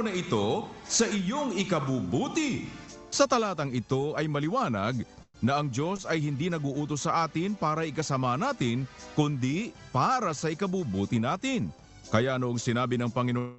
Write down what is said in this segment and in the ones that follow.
na ito sa iyong ikabubuti. Sa talatang ito ay maliwanag na ang Diyos ay hindi naguutos sa atin para ikasama natin, kundi para sa ikabubuti natin. Kaya noong sinabi ng Panginoon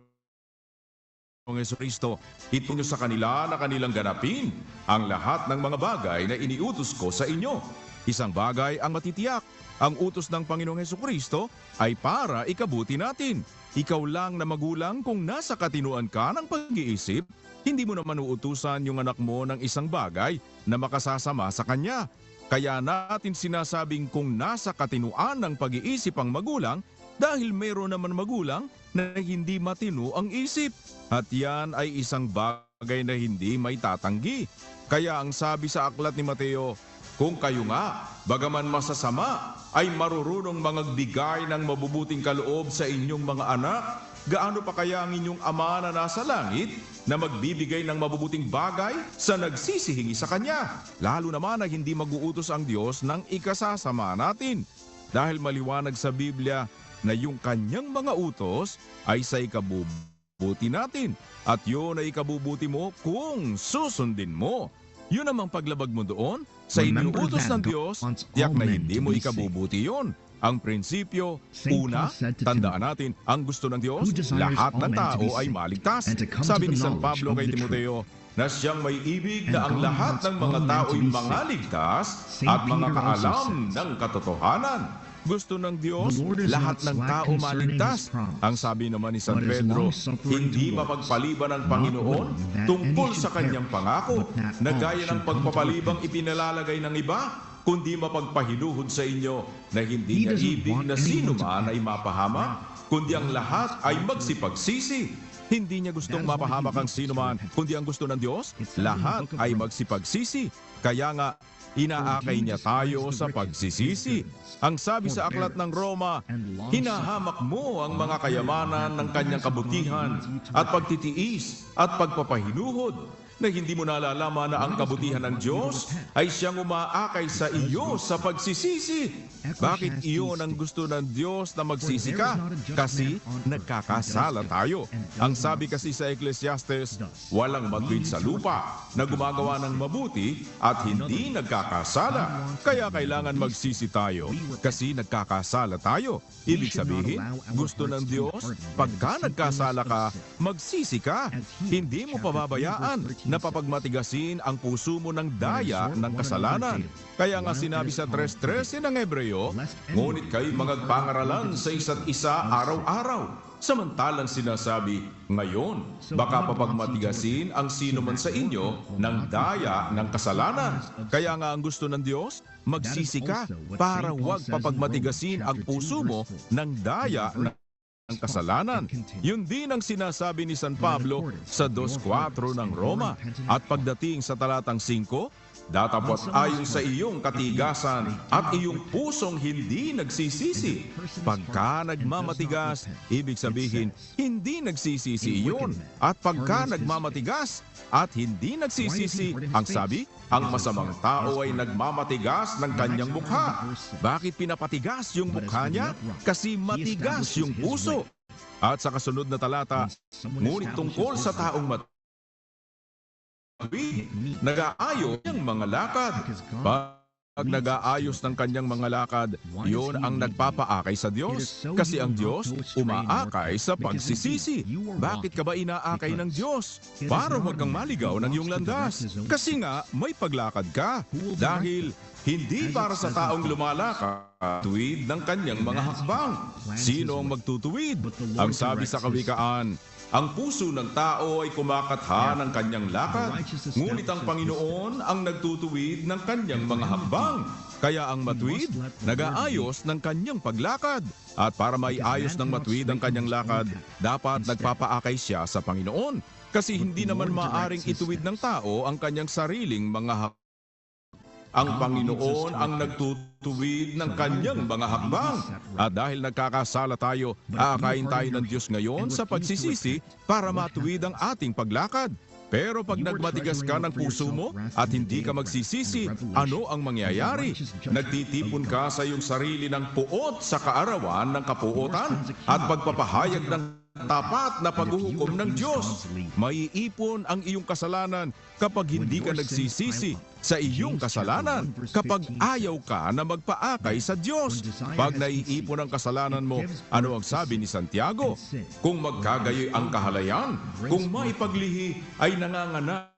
ng Yeso Kristo, itinyo sa kanila na kanilang ganapin ang lahat ng mga bagay na iniutos ko sa inyo. Isang bagay ang matitiyak, ang utos ng Panginoong Heso Kristo ay para ikabuti natin. Ikaw lang na magulang kung nasa katinuan ka ng pag-iisip, hindi mo naman uutusan yung anak mo ng isang bagay na makasasama sa kanya. Kaya natin sinasabing kung nasa katinuan ng pag-iisip ang magulang dahil mayroon naman magulang na hindi matino ang isip. At yan ay isang bagay na hindi may tatanggi. Kaya ang sabi sa aklat ni Mateo, kung kayo nga, bagaman masasama, ay marurunong mangagbigay ng mabubuting kaloob sa inyong mga anak, gaano pa kaya ang inyong ama na nasa langit na magbibigay ng mabubuting bagay sa nagsisihingi sa Kanya? Lalo naman na hindi mag-uutos ang Diyos ng ikasasama natin. Dahil maliwanag sa Biblia na yung Kanyang mga utos ay sa ikabubuti natin. At yun ay ikabubuti mo kung susundin mo. Yun namang paglabag mo doon, sa that ng Diyos, tiyak na hindi mo ikabubuti yun. Ang prinsipyo, una, tandaan natin, ang gusto ng Diyos, lahat ng tao ay maligtas. Sabi ni San Pablo kay Timoteo, na siyang may ibig na ang lahat ng mga tao'y mga ligtas at mga kaalam ng katotohanan. Gusto ng Diyos, lahat ng tao maligtas. Ang sabi naman ni San Pedro, hindi mapagpaliban ng Panginoon tungkol sa kanyang pangako na gaya ng pagpapalibang ipinalalagay ng iba, kundi mapagpahinuhod sa inyo na hindi niya ibig na sino man ay mapahama, kundi ang lahat ay magsipagsisi. Hindi niya gustong mapahamak ang wants sino us to man, repent. kundi ang gusto ng Diyos, lahat ay magsipagsisi. Kaya nga, inaakay niya tayo sa pagsisisi. Ang sabi sa aklat ng Roma, hinahamak mo ang mga kayamanan ng kanyang kabutihan at pagtitiis at pagpapahinuhod na hindi mo nalalaman na ang kabutihan ng Diyos ay siyang umaakay sa iyo sa pagsisisi. Bakit iyon ang gusto ng Diyos na magsisi ka? Kasi nagkakasala tayo. Ang sabi kasi sa Ecclesiastes, walang matuwid sa lupa na gumagawa ng mabuti at hindi nagkakasala. Kaya kailangan magsisi tayo kasi nagkakasala tayo. Ibig sabihin, gusto ng Diyos, pagka nagkasala ka, magsisi ka. Hindi mo pababayaan na papagmatigasin ang puso mo ng daya ng kasalanan. Kaya nga sinabi sa 3.13 ng Hebreo, Ngunit kayo magpangaralan sa isa't isa araw-araw. Samantalang sinasabi, ngayon, baka papagmatigasin ang sino man sa inyo ng daya ng kasalanan. Kaya nga ang gusto ng Diyos, magsisi ka para huwag papagmatigasin ang puso mo ng daya ng ng kasalanan. Yun din ang sinasabi ni San Pablo sa 2.4 ng Roma. At pagdating sa talatang 5, Datapot ayon sa iyong katigasan at iyong pusong hindi nagsisisi. Pagka nagmamatigas, ibig sabihin, hindi nagsisisi iyon. At pagka nagmamatigas at hindi nagsisisi, ang sabi, ang masamang tao ay nagmamatigas ng kanyang mukha. Bakit pinapatigas yung mukha niya? Kasi matigas yung puso. At sa kasunod na talata, ngunit tungkol sa taong mat nag-aayos ng mga lakad. Pag nag-aayos ng kanyang mga lakad, yun ang nagpapaakay sa Diyos. Kasi ang Diyos umaakay sa pagsisisi. Bakit ka ba inaakay ng Diyos? Para huwag kang maligaw ng iyong landas. Kasi nga, may paglakad ka. Dahil hindi para sa taong lumalakad, tuwid ng kanyang mga hakbang. Sino ang magtutuwid? Ang sabi sa kawikaan, ang puso ng tao ay kumakatha ng kanyang lakad, ngunit ang Panginoon ang nagtutuwid ng kanyang mga hakbang. Kaya ang matuwid, nag-aayos ng kanyang paglakad. At para maiayos ng matuwid ang kanyang lakad, dapat nagpapaakay siya sa Panginoon. Kasi hindi naman maaring ituwid ng tao ang kanyang sariling mga hakbang. Ang Panginoon ang nagtutuwid ng kanyang mga hakbang. At dahil nagkakasala tayo, aakayin tayo ng Diyos ngayon sa pagsisisi para matuwid ang ating paglakad. Pero pag nagmatigas ka ng puso mo at hindi ka magsisisi, ano ang mangyayari? Nagtitipon ka sa iyong sarili ng puot sa kaarawan ng kapuotan at pagpapahayag ng tapat na paghuhukom ng Diyos. Maiipon ang iyong kasalanan kapag hindi ka nagsisisi sa iyong kasalanan, kapag ayaw ka na magpaakay sa Diyos. Pag naiipon ang kasalanan mo, ano ang sabi ni Santiago? Kung magkagayoy ang kahalayan, kung maipaglihi ay nanganganak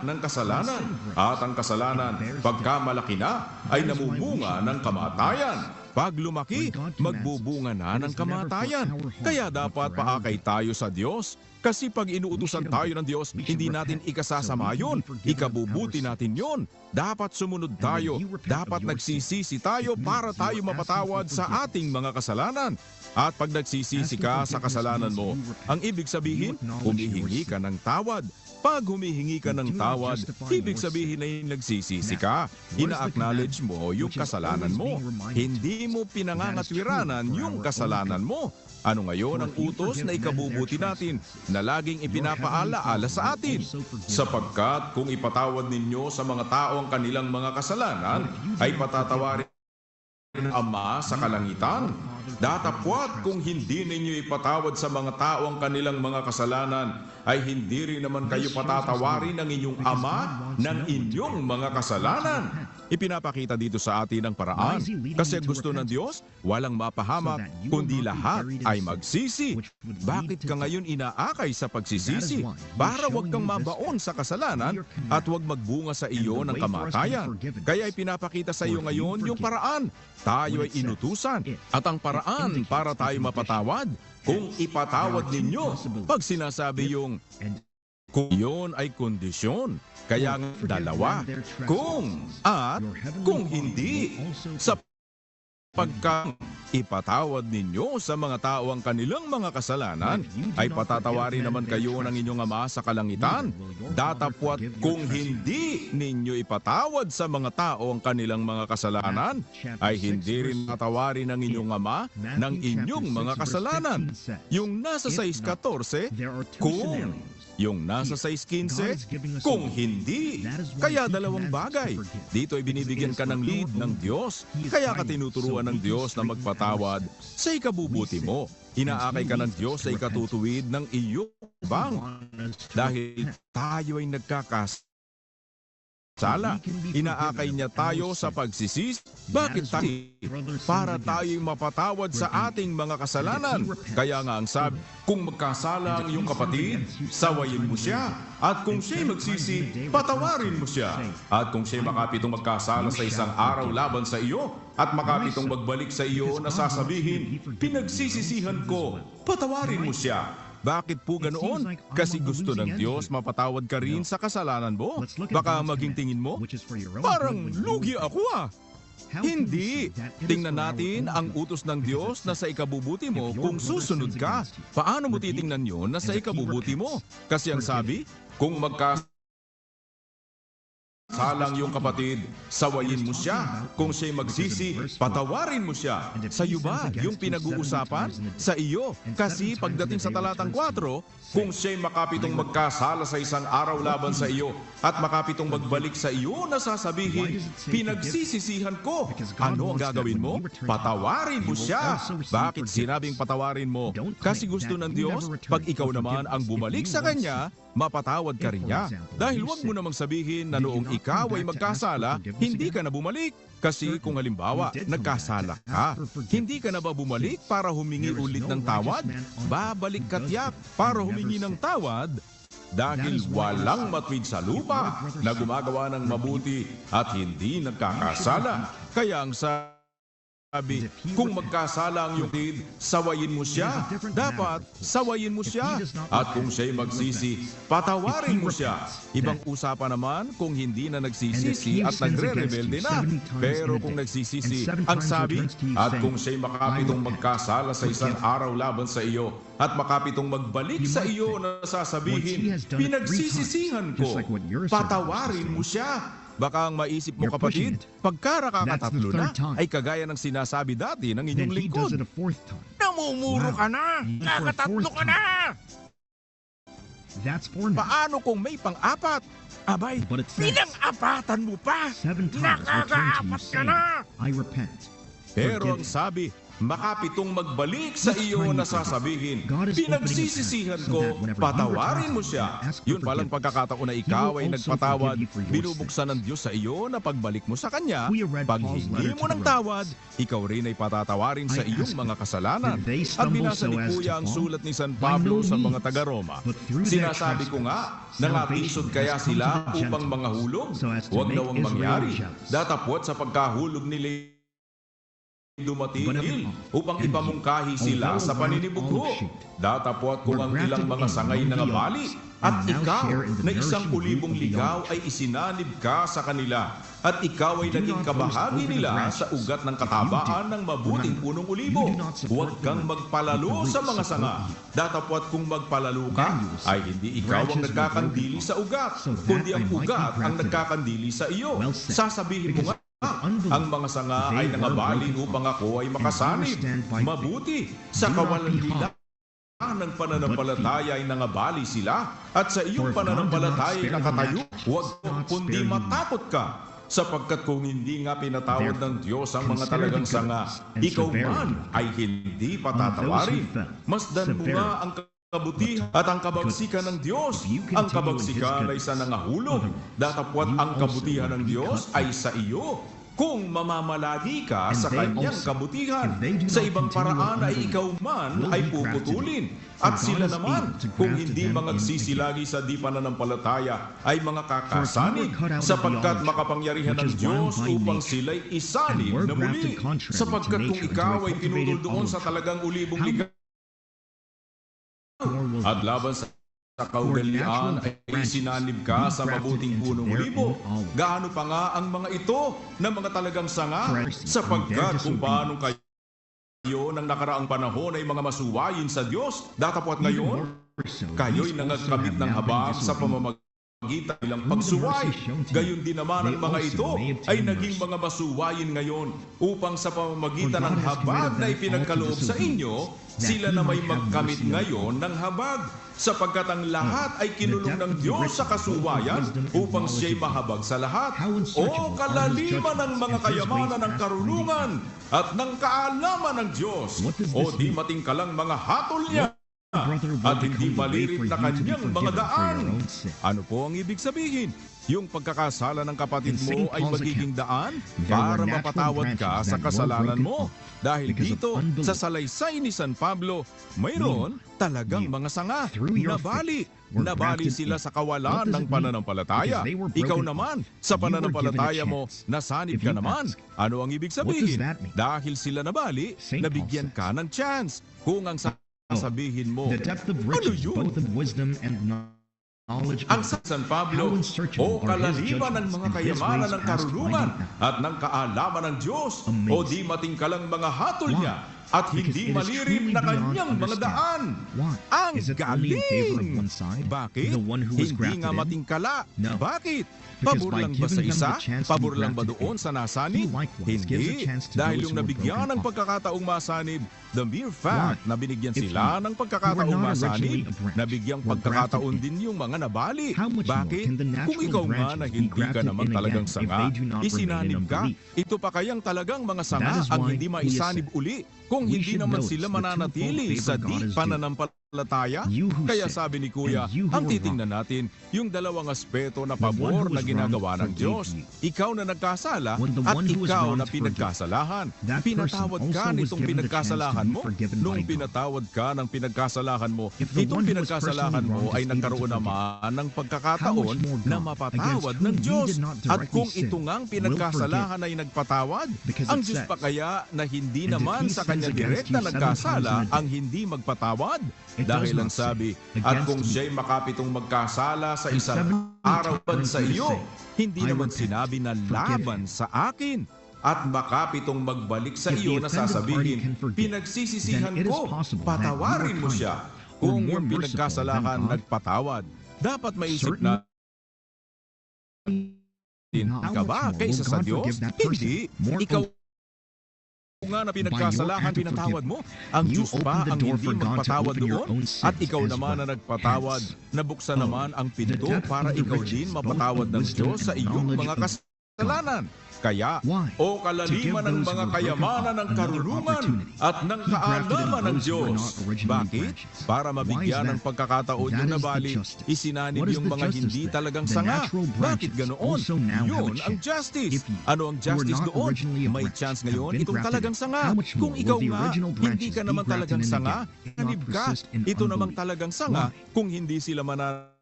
ng kasalanan at ang kasalanan pagka malaki na ay namumunga ng kamatayan. Pag lumaki, magbubunga na ng kamatayan. Kaya dapat paakay tayo sa Diyos. Kasi pag inuutusan tayo ng Diyos, hindi natin ikasasama yun. Ikabubuti natin yon. Dapat sumunod tayo. Dapat nagsisisi tayo para tayo mapatawad sa ating mga kasalanan. At pag nagsisisi ka sa kasalanan mo, ang ibig sabihin, humihingi ka ng tawad. Pag humihingi ka ng tawad, ibig sabihin ay nagsisisi ka. Ina-acknowledge mo yung kasalanan mo. Hindi mo pinangangatwiranan yung kasalanan mo. Ano ngayon ang utos na ikabubuti natin na laging ipinapaalaala sa atin? Sapagkat kung ipatawad ninyo sa mga tao ang kanilang mga kasalanan, ay patatawarin ng Ama sa kalangitan. Datapwat kung hindi ninyo ipatawad sa mga tao ang kanilang mga kasalanan, ay hindi rin naman kayo patatawarin ng inyong Ama ng inyong mga kasalanan. Ipinapakita dito sa atin ang paraan. Kasi gusto ng Diyos, walang mapahamak, kundi lahat ay magsisi. Bakit ka ngayon inaakay sa pagsisisi? Para wag kang mabaon sa kasalanan at wag magbunga sa iyo ng kamatayan. Kaya ipinapakita sa iyo ngayon yung paraan. Tayo ay inutusan. At ang paraan para tayo mapatawad, kung ipatawad ninyo, pag sinasabi yung kung iyon ay kondisyon, kaya dalawa, kung at kung hindi, sa pagka ipatawad ninyo sa mga tao ang kanilang mga kasalanan, ay patatawarin naman kayo ng inyong Ama sa kalangitan. Datapwat kung hindi ninyo ipatawad sa mga tao ang kanilang mga kasalanan, ay hindi rin tatawarin ng inyong Ama ng inyong mga kasalanan. Yung nasa 6.14, kung yung nasa 6.15, kung hindi. Kaya dalawang bagay. Dito ay binibigyan ka ng lead ng Diyos. Kaya ka tinuturuan ng Diyos na magpatawad sa ikabubuti mo. Inaakay ka ng Diyos sa ikatutuwid ng iyong bang. Dahil tayo ay nagkakas sala. Inaakay niya tayo sa pagsisis. Bakit tayo? Para tayo'y mapatawad sa ating mga kasalanan. Kaya nga ang sabi, kung magkasala ang iyong kapatid, sawayin mo siya. At kung siya'y magsisi, patawarin mo siya. At kung siya'y makapitong magkasala sa isang araw laban sa iyo, at makapitong magbalik sa iyo na sasabihin, pinagsisisihan ko, patawarin mo siya. Bakit po ganoon? Kasi gusto ng Diyos mapatawad ka rin sa kasalanan mo. Baka maging tingin mo, parang lugi ako ah. Hindi. Tingnan natin ang utos ng Diyos na sa ikabubuti mo kung susunod ka. Paano mo titingnan yon na sa ikabubuti mo? Kasi ang sabi, kung magka Salang yung kapatid, sawayin mo siya. Kung siya'y magsisi, patawarin mo siya. Sa iyo ba yung pinag-uusapan? Sa iyo. Kasi pagdating sa talatang 4, kung siya'y makapitong magkasala sa isang araw laban sa iyo at makapitong magbalik sa iyo na sasabihin, pinagsisisihan ko. Ano ang gagawin mo? Patawarin mo siya. Bakit sinabing patawarin mo? Kasi gusto ng Diyos, pag ikaw naman ang bumalik sa Kanya, mapatawad ka rin niya. Dahil wag mo namang sabihin na noong ikaw ay magkasala, hindi ka na bumalik. Kasi kung halimbawa, nagkasala ka, hindi ka na ba bumalik para humingi ulit ng tawad? Babalik ka tiyak para humingi ng tawad dahil walang matwid sa lupa na gumagawa ng mabuti at hindi nagkakasala. Kaya ang sa sabi, kung magkasala ang iyong tid, sawayin mo siya. Dapat, sawayin mo siya. At kung siya'y magsisi, patawarin mo siya. Ibang usapan naman kung hindi na nagsisisi at nagre-rebelde na. Pero kung nagsisisi, ang sabi, at kung siya'y makapitong magkasala sa isang araw laban sa iyo, at makapitong magbalik sa iyo na sasabihin, pinagsisisihan ko, patawarin mo siya. Baka ang maisip mo kapatid, pagka nakakatatlo na, ay kagaya ng sinasabi dati ng inyong lingkod. Namumuro ka na! Nakatatlo ka na! That's four now. Paano kung may pang-apat? Abay, pinang-apatan mo pa! Nakakaapat ka na! I repent. Pero ang sabi, makapitong magbalik sa iyo na sasabihin, pinagsisisihan ko, patawarin mo siya. Yun palang pagkakataon na ikaw ay nagpatawad, binubuksan ng Diyos sa iyo na pagbalik mo sa Kanya. Pag hindi mo ng tawad, ikaw rin ay patatawarin sa iyong mga kasalanan. At binasa ni Kuya ang sulat ni San Pablo sa mga taga-Roma. Sinasabi ko nga, nangatisod kaya sila upang mga hulog? Huwag daw ang mangyari. Datapot sa pagkahulog nila dumatigil upang ipamungkahi sila sa paninibugho. Datapot kung ang ilang mga sangay na ngabali at ikaw na isang ulibong ligaw ay isinanib ka sa kanila at ikaw ay naging kabahagi nila sa ugat ng katabaan ng mabuting punong ulibo. Huwag kang magpalalo sa mga sanga. Datapot kung magpalalo ka, ay hindi ikaw ang nagkakandili sa ugat, kundi ang ugat ang nagkakandili sa iyo. Sasabihin mo nga, ang mga sanga ay nangabali upang ako ay makasanib. Mabuti, sa kawalan nila ng pananampalataya ay nangabali sila at sa iyong pananampalataya ay nakatayo. Huwag kundi matakot ka sapagkat kung hindi nga pinatawad ng Diyos ang mga talagang sanga, ikaw man ay hindi patatawarin. Masdan mo nga ang kabutihan at ang kabagsikan ng Diyos. Ang kabagsikan ay sa nangahulog. Datapwat ang kabutihan ng Diyos ay sa iyo. Kung mamamalagi ka sa kanyang kabutihan, sa ibang paraan ay ikaw man ay puputulin. At sila naman, kung hindi magsisilagi sa di pananampalataya, ay mga kakasanig, sapagkat makapangyarihan ng Diyos upang sila'y isanib na muli. Sapagkat kung ikaw ay pinutol doon sa talagang ulibong ligaw, at laban sa sa kaugalian ay sinanib ka sa mabuting punong ulibo. Gaano pa nga ang mga ito na mga talagang sanga? Sapagkat kung paano kayo ng nakaraang panahon ay mga masuwayin sa Diyos, datapot ngayon, kayo'y nangagkabit ng habang sa pamamagitan ilang pagsuway. Gayon din naman ang mga ito ay naging mga masuwayin ngayon upang sa pamamagitan ng habag na ipinagkaloob sa inyo, sila na may magkamit ngayon ng habag sapagkat ang lahat ay kinulong ng Diyos sa kasuwayan upang siya'y mahabag sa lahat. O kalaliman ng mga kayamanan ng karunungan at ng kaalaman ng Diyos. O di matingkalang mga hatol niya at hindi malirit na kanyang mga daan. Ano po ang ibig sabihin? Yung pagkakasala ng kapatid mo ay magiging daan para mapatawad ka sa kasalanan mo. Dahil dito, sa salaysay ni San Pablo, mayroon talagang mga sanga, nabali. Nabali sila sa kawalan ng pananampalataya. Ikaw naman, sa pananampalataya mo, nasanib ka naman. Ano ang ibig sabihin? Dahil sila nabali, nabigyan ka ng chance. Kung ang sasabihin mo, The depth of ano riches, yun? both of wisdom and knowledge. Ang sa San Pablo, o kalaliman ng mga kayamanan ng karunungan at ng kaalaman ng Diyos, o di matingkalang mga hatol niya, at hindi malirim na kanyang mga daan. Ang galing! Bakit? Hindi nga in? matingkala. No. Bakit? Pabor lang ba sa isa? Pabor lang ba doon sa nasanib? Hindi. Dahil yung nabigyan ng pagkakataong masanib, the mere fact na binigyan sila ng pagkakataong masanib, nabigyang pagkakataon din yung mga nabali. Bakit? Kung ikaw nga na hindi ka naman talagang sanga, isinanib ka, ito pa kayang talagang mga sanga ang hindi maisanib uli kung "We hindi naman sila mananatili sa di pananampalataya. Who Kaya sabi ni Kuya, ang titingnan natin yung dalawang aspeto na pabor na ginagawa ng Diyos. Ikaw na nagkasala at ikaw na pinagkasalahan. Pinatawad ka nitong pinagkasalahan mo. Nung pinatawad ka ng pinagkasalahan mo, itong pinagkasalahan mo ay nagkaroon naman ng pagkakataon na mapatawad ng Diyos. At kung ito ngang pinagkasalahan ay nagpatawad, ang Diyos pa kaya na hindi "And if naman sa kanya direkta nagkasala ang hindi magpatawad? Dahil ang say, sabi, at "Against kung me." siya'y makapitong magkasala sa isang araw sa iyo, say, hindi "I naman sinabi na laban him." sa akin at makapitong magbalik sa iyo na sasabihin, pinagsisisihan ko, patawarin mo siya. Kung yung God. nagpatawad, dapat maisip na din ka ba kaysa sa Diyos? Hindi. Ikaw nga na pinagkasalahan, pinatawad mo. Ang Diyos the ang hindi magpatawad doon. At ikaw naman na nagpatawad, nabuksan naman ang pinto para ikaw din mapatawad ng Diyos sa iyong mga kasalanan. Kaya, o kalaliman ng mga kayamanan ng opportunity. at ng kaalaman ng Diyos. Bakit? Para mabigyan ng pagkakataon yung nabali, isinanib yung mga hindi then? talagang sanga. Bakit ganoon? Yun ang justice. Ano ang justice doon? May chance ngayon itong talagang sanga. Kung ikaw nga, hindi ka naman talagang sanga, hanib ka. Ito namang talagang sanga kung hindi sila mananatili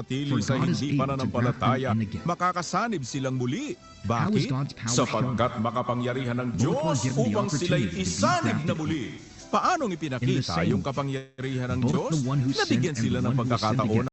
For sa hindi pananampalataya, makakasanib silang muli. Bakit? Sapagkat makapangyarihan ng Diyos upang sila'y isanib na muli. Paanong ipinakita yung kapangyarihan ng Diyos? Nabigyan sila ng pagkakataon